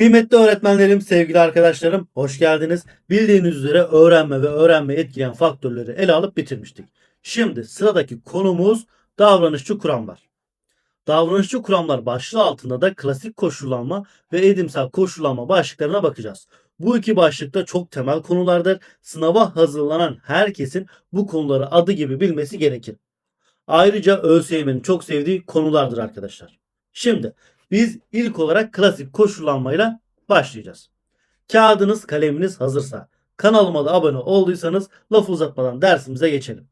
Kıymetli öğretmenlerim, sevgili arkadaşlarım, hoş geldiniz. Bildiğiniz üzere öğrenme ve öğrenme etkileyen faktörleri ele alıp bitirmiştik. Şimdi sıradaki konumuz davranışçı kuramlar. Davranışçı kuramlar başlığı altında da klasik koşullanma ve edimsel koşullanma başlıklarına bakacağız. Bu iki başlıkta çok temel konulardır. Sınava hazırlanan herkesin bu konuları adı gibi bilmesi gerekir. Ayrıca ÖSYM'nin çok sevdiği konulardır arkadaşlar. Şimdi biz ilk olarak klasik koşullanmayla başlayacağız. Kağıdınız, kaleminiz hazırsa, kanalıma da abone olduysanız lafı uzatmadan dersimize geçelim.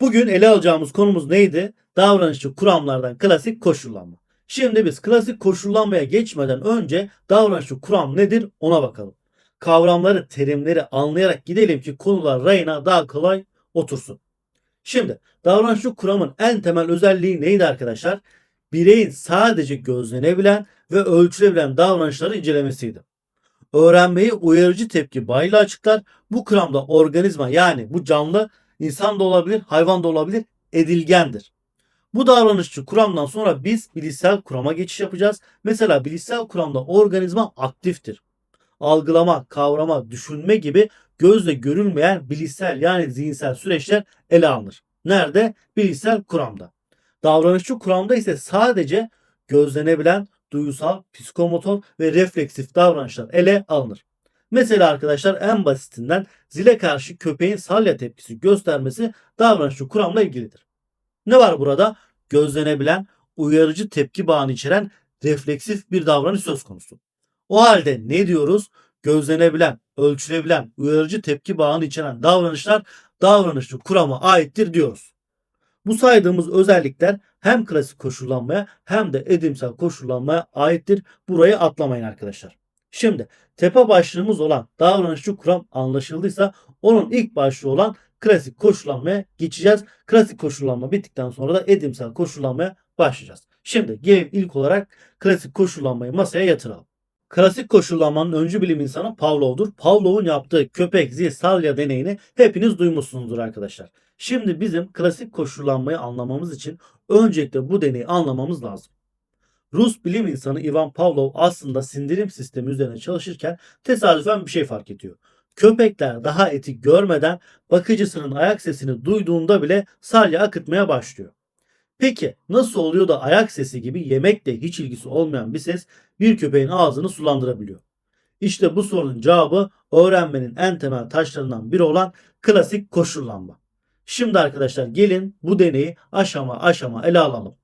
Bugün ele alacağımız konumuz neydi? Davranışçı kuramlardan klasik koşullanma. Şimdi biz klasik koşullanmaya geçmeden önce davranışçı kuram nedir ona bakalım. Kavramları, terimleri anlayarak gidelim ki konular rayına daha kolay otursun. Şimdi davranışçı kuramın en temel özelliği neydi arkadaşlar? Bireyin sadece gözlenebilen ve ölçülebilen davranışları incelemesiydi. Öğrenmeyi uyarıcı tepki bayla açıklar. Bu kuramda organizma yani bu canlı insan da olabilir, hayvan da olabilir, edilgendir. Bu davranışçı kuramdan sonra biz bilişsel kurama geçiş yapacağız. Mesela bilişsel kuramda organizma aktiftir. Algılama, kavrama, düşünme gibi gözle görülmeyen bilişsel yani zihinsel süreçler ele alınır. Nerede? Bilişsel kuramda. Davranışçı kuramda ise sadece gözlenebilen duyusal, psikomotor ve refleksif davranışlar ele alınır. Mesela arkadaşlar en basitinden zile karşı köpeğin salya tepkisi göstermesi davranışçı kuramla ilgilidir. Ne var burada? Gözlenebilen, uyarıcı tepki bağını içeren refleksif bir davranış söz konusu. O halde ne diyoruz? Gözlenebilen, ölçülebilen, uyarıcı tepki bağını içeren davranışlar davranışçı kurama aittir diyoruz. Bu saydığımız özellikler hem klasik koşullanmaya hem de edimsel koşullanmaya aittir. Burayı atlamayın arkadaşlar. Şimdi tepe başlığımız olan davranışçı kuram anlaşıldıysa onun ilk başlığı olan klasik koşullanmaya geçeceğiz. Klasik koşullanma bittikten sonra da edimsel koşullanmaya başlayacağız. Şimdi gelin ilk olarak klasik koşullanmayı masaya yatıralım. Klasik koşullanmanın öncü bilim insanı Pavlov'dur. Pavlov'un yaptığı köpek zil salya deneyini hepiniz duymuşsunuzdur arkadaşlar. Şimdi bizim klasik koşullanmayı anlamamız için öncelikle bu deneyi anlamamız lazım. Rus bilim insanı Ivan Pavlov aslında sindirim sistemi üzerine çalışırken tesadüfen bir şey fark ediyor. Köpekler daha eti görmeden bakıcısının ayak sesini duyduğunda bile salya akıtmaya başlıyor. Peki nasıl oluyor da ayak sesi gibi yemekle hiç ilgisi olmayan bir ses bir köpeğin ağzını sulandırabiliyor? İşte bu sorunun cevabı öğrenmenin en temel taşlarından biri olan klasik koşullanma. Şimdi arkadaşlar gelin bu deneyi aşama aşama ele alalım.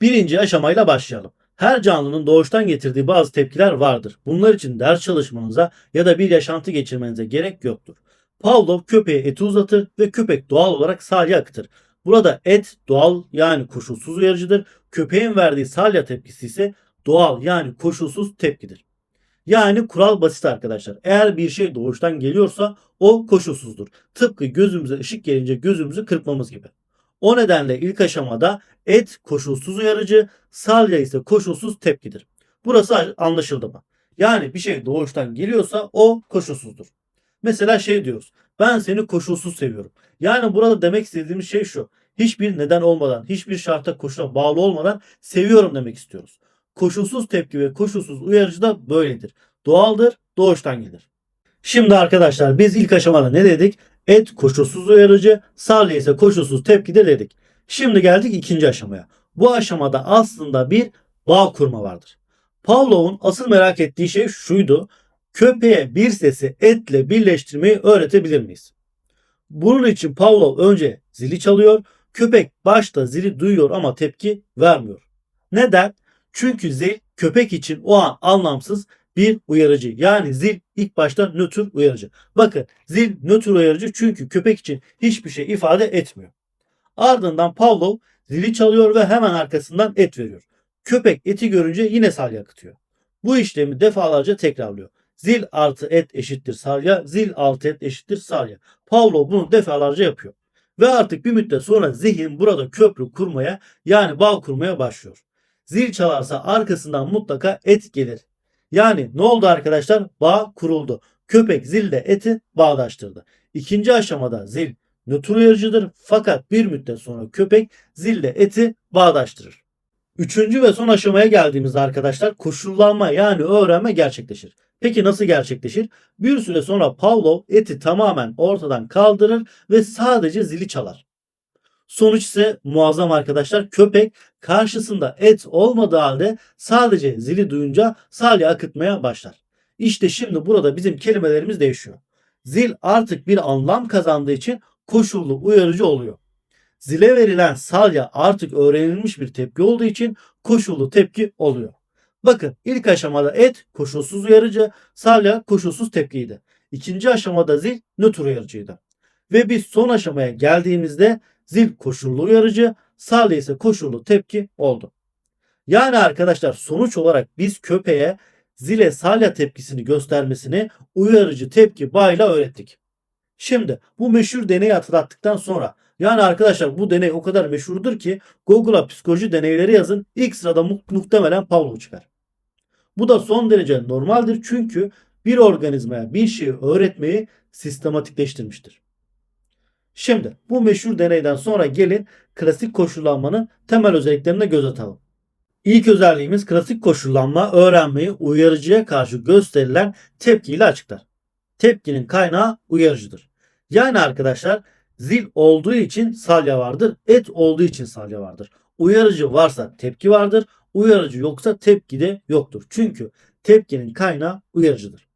Birinci aşamayla başlayalım. Her canlının doğuştan getirdiği bazı tepkiler vardır. Bunlar için ders çalışmanıza ya da bir yaşantı geçirmenize gerek yoktur. Pavlov köpeğe eti uzatır ve köpek doğal olarak salya akıtır. Burada et doğal yani koşulsuz uyarıcıdır. Köpeğin verdiği salya tepkisi ise doğal yani koşulsuz tepkidir. Yani kural basit arkadaşlar. Eğer bir şey doğuştan geliyorsa o koşulsuzdur. Tıpkı gözümüze ışık gelince gözümüzü kırpmamız gibi. O nedenle ilk aşamada et koşulsuz uyarıcı, salya ise koşulsuz tepkidir. Burası anlaşıldı mı? Yani bir şey doğuştan geliyorsa o koşulsuzdur. Mesela şey diyoruz. Ben seni koşulsuz seviyorum. Yani burada demek istediğimiz şey şu. Hiçbir neden olmadan, hiçbir şarta koşula bağlı olmadan seviyorum demek istiyoruz. Koşulsuz tepki ve koşulsuz uyarıcı da böyledir. Doğaldır, doğuştan gelir. Şimdi arkadaşlar biz ilk aşamada ne dedik? Et koşulsuz uyarıcı, salya ise koşulsuz tepkidir dedik. Şimdi geldik ikinci aşamaya. Bu aşamada aslında bir bağ kurma vardır. Pavlov'un asıl merak ettiği şey şuydu. Köpeğe bir sesi etle birleştirmeyi öğretebilir miyiz? Bunun için Pavlov önce zili çalıyor. Köpek başta zili duyuyor ama tepki vermiyor. Neden? Çünkü zil köpek için o an anlamsız bir uyarıcı. Yani zil ilk başta nötr uyarıcı. Bakın zil nötr uyarıcı çünkü köpek için hiçbir şey ifade etmiyor. Ardından Pavlov zili çalıyor ve hemen arkasından et veriyor. Köpek eti görünce yine salya akıtıyor. Bu işlemi defalarca tekrarlıyor. Zil artı et eşittir salya, zil artı et eşittir salya. Pavlov bunu defalarca yapıyor. Ve artık bir müddet sonra zihin burada köprü kurmaya yani bağ kurmaya başlıyor. Zil çalarsa arkasından mutlaka et gelir. Yani ne oldu arkadaşlar? Bağ kuruldu. Köpek zilde eti bağdaştırdı. İkinci aşamada zil nötr uyarıcıdır fakat bir müddet sonra köpek zille eti bağdaştırır. Üçüncü ve son aşamaya geldiğimizde arkadaşlar koşullanma yani öğrenme gerçekleşir. Peki nasıl gerçekleşir? Bir süre sonra Pavlov eti tamamen ortadan kaldırır ve sadece zili çalar. Sonuç ise muazzam arkadaşlar. Köpek karşısında et olmadığı halde sadece zili duyunca salya akıtmaya başlar. İşte şimdi burada bizim kelimelerimiz değişiyor. Zil artık bir anlam kazandığı için koşullu uyarıcı oluyor. Zile verilen salya artık öğrenilmiş bir tepki olduğu için koşullu tepki oluyor. Bakın ilk aşamada et koşulsuz uyarıcı, salya koşulsuz tepkiydi. İkinci aşamada zil nötr uyarıcıydı. Ve biz son aşamaya geldiğimizde zil koşullu uyarıcı, salya ise koşullu tepki oldu. Yani arkadaşlar sonuç olarak biz köpeğe zile salya tepkisini göstermesini uyarıcı tepki bağıyla öğrettik. Şimdi bu meşhur deneyi hatırlattıktan sonra yani arkadaşlar bu deney o kadar meşhurdur ki Google'a psikoloji deneyleri yazın ilk sırada mu- muhtemelen Pavlov çıkar. Bu da son derece normaldir çünkü bir organizmaya bir şeyi öğretmeyi sistematikleştirmiştir. Şimdi bu meşhur deneyden sonra gelin klasik koşullanmanın temel özelliklerine göz atalım. İlk özelliğimiz klasik koşullanma öğrenmeyi uyarıcıya karşı gösterilen tepkiyle açıklar. Tepkinin kaynağı uyarıcıdır. Yani arkadaşlar zil olduğu için salya vardır, et olduğu için salya vardır. Uyarıcı varsa tepki vardır, uyarıcı yoksa tepki de yoktur. Çünkü tepkinin kaynağı uyarıcıdır.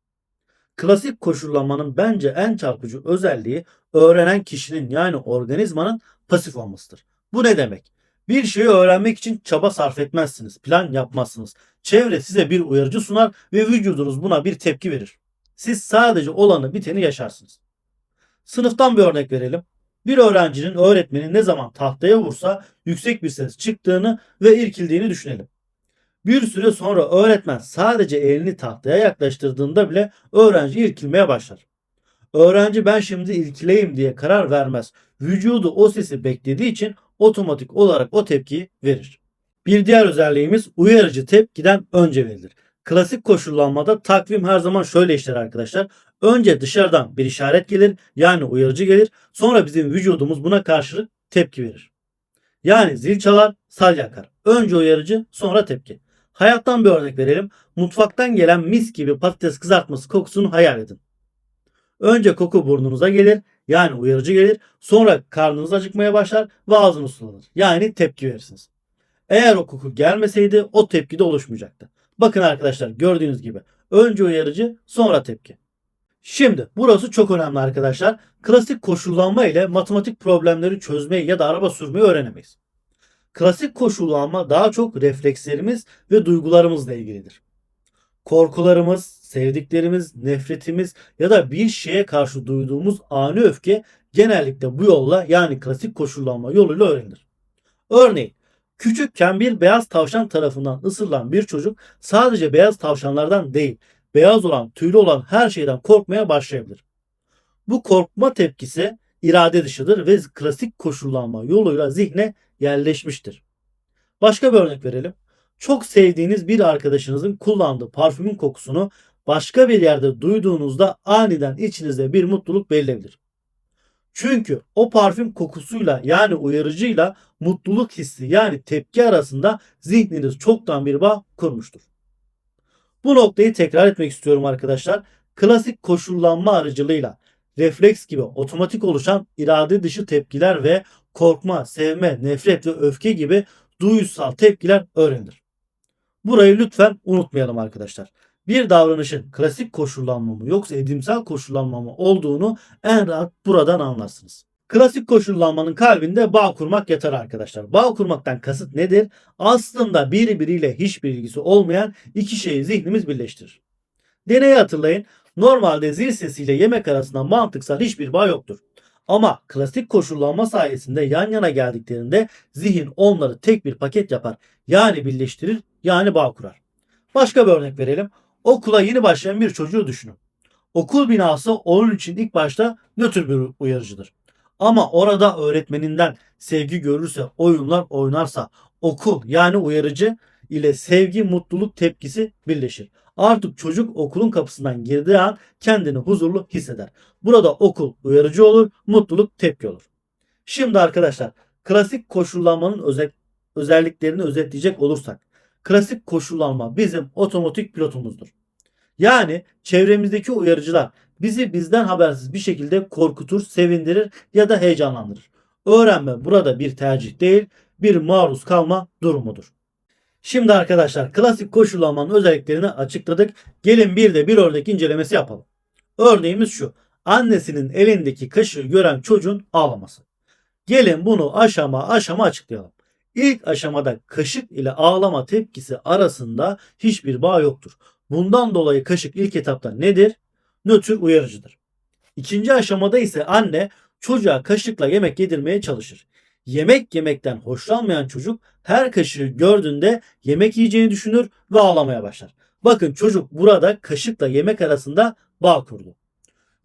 Klasik koşullanmanın bence en çarpıcı özelliği öğrenen kişinin yani organizmanın pasif olmasıdır. Bu ne demek? Bir şeyi öğrenmek için çaba sarf etmezsiniz, plan yapmazsınız. Çevre size bir uyarıcı sunar ve vücudunuz buna bir tepki verir. Siz sadece olanı biteni yaşarsınız. Sınıftan bir örnek verelim. Bir öğrencinin öğretmeni ne zaman tahtaya vursa yüksek bir ses çıktığını ve irkildiğini düşünelim. Bir süre sonra öğretmen sadece elini tahtaya yaklaştırdığında bile öğrenci irkilmeye başlar. Öğrenci ben şimdi irkileyim diye karar vermez. Vücudu o sesi beklediği için otomatik olarak o tepkiyi verir. Bir diğer özelliğimiz uyarıcı tepkiden önce verilir. Klasik koşullanmada takvim her zaman şöyle işler arkadaşlar. Önce dışarıdan bir işaret gelir yani uyarıcı gelir. Sonra bizim vücudumuz buna karşılık tepki verir. Yani zil çalar, sal yakar. Önce uyarıcı, sonra tepki. Hayattan bir örnek verelim. Mutfaktan gelen mis gibi patates kızartması kokusunu hayal edin. Önce koku burnunuza gelir, yani uyarıcı gelir. Sonra karnınız acıkmaya başlar ve ağzınız sulanır. Yani tepki verirsiniz. Eğer o koku gelmeseydi o tepki de oluşmayacaktı. Bakın arkadaşlar gördüğünüz gibi önce uyarıcı sonra tepki. Şimdi burası çok önemli arkadaşlar. Klasik koşullanma ile matematik problemleri çözmeyi ya da araba sürmeyi öğrenemeyiz. Klasik koşullanma daha çok reflekslerimiz ve duygularımızla ilgilidir. Korkularımız, sevdiklerimiz, nefretimiz ya da bir şeye karşı duyduğumuz ani öfke genellikle bu yolla yani klasik koşullanma yoluyla öğrenilir. Örneğin küçükken bir beyaz tavşan tarafından ısırılan bir çocuk sadece beyaz tavşanlardan değil, beyaz olan, tüylü olan her şeyden korkmaya başlayabilir. Bu korkma tepkisi irade dışıdır ve klasik koşullanma yoluyla zihne yerleşmiştir. Başka bir örnek verelim. Çok sevdiğiniz bir arkadaşınızın kullandığı parfümün kokusunu başka bir yerde duyduğunuzda aniden içinizde bir mutluluk belirlebilir. Çünkü o parfüm kokusuyla yani uyarıcıyla mutluluk hissi yani tepki arasında zihniniz çoktan bir bağ kurmuştur. Bu noktayı tekrar etmek istiyorum arkadaşlar. Klasik koşullanma aracılığıyla refleks gibi otomatik oluşan irade dışı tepkiler ve korkma, sevme, nefret ve öfke gibi duyusal tepkiler öğrenilir. Burayı lütfen unutmayalım arkadaşlar. Bir davranışın klasik koşullanma mı yoksa edimsel koşullanma mı olduğunu en rahat buradan anlarsınız. Klasik koşullanmanın kalbinde bağ kurmak yatar arkadaşlar. Bağ kurmaktan kasıt nedir? Aslında birbiriyle hiçbir ilgisi olmayan iki şeyi zihnimiz birleştirir. Deneyi hatırlayın. Normalde zil sesiyle yemek arasında mantıksal hiçbir bağ yoktur. Ama klasik koşullanma sayesinde yan yana geldiklerinde zihin onları tek bir paket yapar. Yani birleştirir, yani bağ kurar. Başka bir örnek verelim. Okula yeni başlayan bir çocuğu düşünün. Okul binası onun için ilk başta nötr bir uyarıcıdır. Ama orada öğretmeninden sevgi görürse, oyunlar oynarsa, okul yani uyarıcı ile sevgi, mutluluk tepkisi birleşir. Artık çocuk okulun kapısından girdiği an kendini huzurlu hisseder. Burada okul uyarıcı olur, mutluluk tepki olur. Şimdi arkadaşlar klasik koşullanmanın özel, özelliklerini özetleyecek olursak. Klasik koşullanma bizim otomatik pilotumuzdur. Yani çevremizdeki uyarıcılar bizi bizden habersiz bir şekilde korkutur, sevindirir ya da heyecanlandırır. Öğrenme burada bir tercih değil, bir maruz kalma durumudur. Şimdi arkadaşlar klasik koşullanmanın özelliklerini açıkladık. Gelin bir de bir örnek incelemesi yapalım. Örneğimiz şu. Annesinin elindeki kaşığı gören çocuğun ağlaması. Gelin bunu aşama aşama açıklayalım. İlk aşamada kaşık ile ağlama tepkisi arasında hiçbir bağ yoktur. Bundan dolayı kaşık ilk etapta nedir? Nötr uyarıcıdır. İkinci aşamada ise anne çocuğa kaşıkla yemek yedirmeye çalışır. Yemek yemekten hoşlanmayan çocuk her kaşığı gördüğünde yemek yiyeceğini düşünür ve ağlamaya başlar. Bakın çocuk burada kaşıkla yemek arasında bağ kurdu.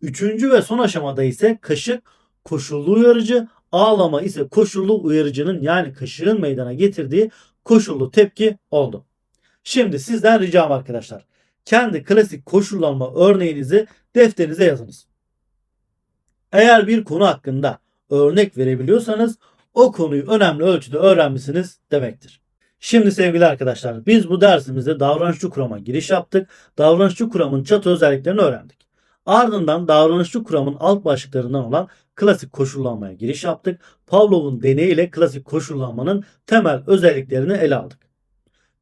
Üçüncü ve son aşamada ise kaşık koşullu uyarıcı, ağlama ise koşullu uyarıcının yani kaşığın meydana getirdiği koşullu tepki oldu. Şimdi sizden ricam arkadaşlar. Kendi klasik koşullanma örneğinizi defterinize yazınız. Eğer bir konu hakkında örnek verebiliyorsanız o konuyu önemli ölçüde öğrenmişsiniz demektir. Şimdi sevgili arkadaşlar biz bu dersimizde davranışçı kurama giriş yaptık. Davranışçı kuramın çatı özelliklerini öğrendik. Ardından davranışçı kuramın alt başlıklarından olan klasik koşullanmaya giriş yaptık. Pavlov'un deneyiyle klasik koşullanmanın temel özelliklerini ele aldık.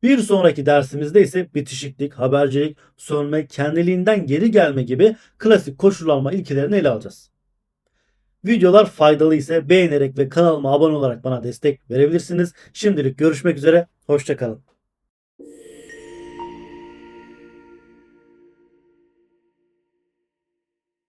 Bir sonraki dersimizde ise bitişiklik, habercilik, sönme, kendiliğinden geri gelme gibi klasik koşullanma ilkelerini ele alacağız. Videolar faydalı ise beğenerek ve kanalıma abone olarak bana destek verebilirsiniz. Şimdilik görüşmek üzere, hoşçakalın.